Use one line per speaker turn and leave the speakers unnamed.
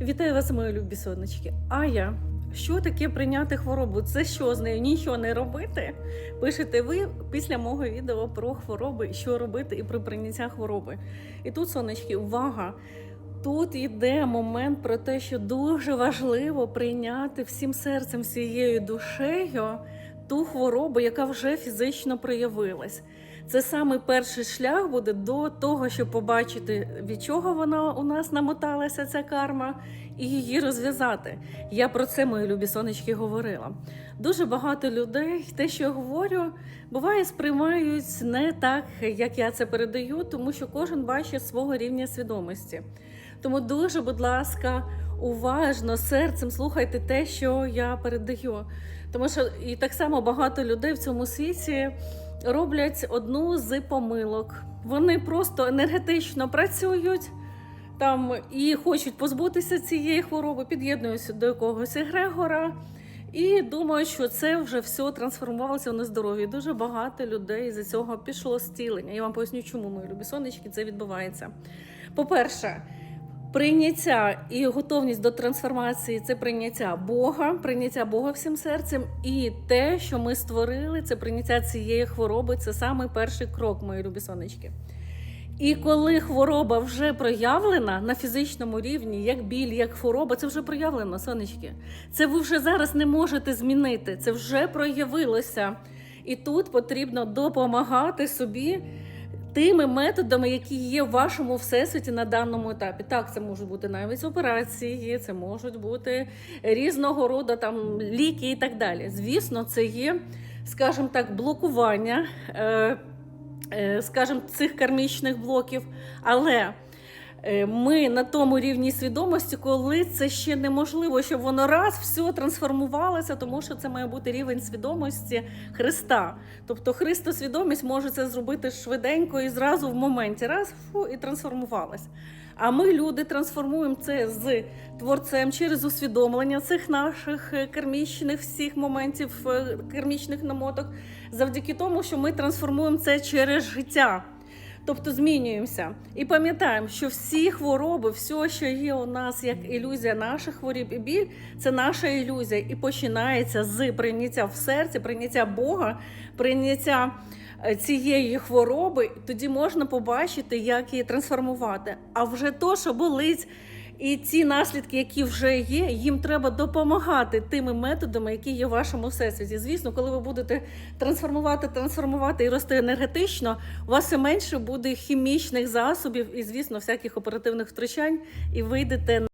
Вітаю вас, мої любі сонечки. А я що таке прийняти хворобу? Це що з нею нічого не робити? Пишете ви після мого відео про хвороби, що робити і про прийняття хвороби. І тут, сонечки, увага! Тут йде момент про те, що дуже важливо прийняти всім серцем, всією душею ту хворобу, яка вже фізично проявилась. Це саме перший шлях буде до того, щоб побачити, від чого вона у нас намоталася, ця карма, і її розв'язати. Я про це, мої любі сонечки, говорила. Дуже багато людей, те, що я говорю, буває, сприймають не так, як я це передаю, тому що кожен бачить свого рівня свідомості. Тому дуже, будь ласка, уважно серцем слухайте те, що я передаю. Тому що і так само багато людей в цьому світі роблять одну з помилок. Вони просто енергетично працюють там і хочуть позбутися цієї хвороби, під'єднуються до якогось егрегора. І думають, що це вже все трансформувалося в нездоров'я. Дуже багато людей за цього пішло зцілення. Я вам поясню, чому мої любі сонечки це відбувається. По-перше, Прийняття і готовність до трансформації це прийняття Бога, прийняття Бога всім серцем, і те, що ми створили, це прийняття цієї хвороби. Це саме перший крок, мої любі сонечки. І коли хвороба вже проявлена на фізичному рівні, як біль, як хвороба, це вже проявлено, сонечки. Це ви вже зараз не можете змінити. Це вже проявилося. І тут потрібно допомагати собі тими методами, які є в вашому всесвіті на даному етапі. Так, це можуть бути навіть операції, це можуть бути різного роду там ліки і так далі. Звісно, це є, скажімо так, блокування, е, е, скажімо, цих кармічних блоків, але. Е, Ми на тому рівні свідомості, коли це ще неможливо, щоб воно раз все трансформувалося, тому що це має бути рівень свідомості Христа. Тобто Христосвідомість може це зробити швиденько і зразу в моменті, раз фу, і трансформувалась. А ми, люди, трансформуємо це з творцем через усвідомлення цих наших е, кармічних всіх моментів, е, кармічних намоток, завдяки тому, що ми трансформуємо це через життя. Тобто змінюємося і пам'ятаємо, що всі хвороби, все, що є у нас як ілюзія наших хворіб і біль, це наша ілюзія, і починається з прийняття в серці, прийняття Бога, прийняття е, цієї хвороби. Тоді можна побачити, як її трансформувати. А вже то, що болить. І ці наслідки, які вже є, їм треба допомагати тими методами, які є в вашому всесвіті. Звісно, коли ви будете трансформувати, трансформувати і рости енергетично, у вас все менше буде хімічних засобів і, звісно, всяких оперативних втручань, і вийдете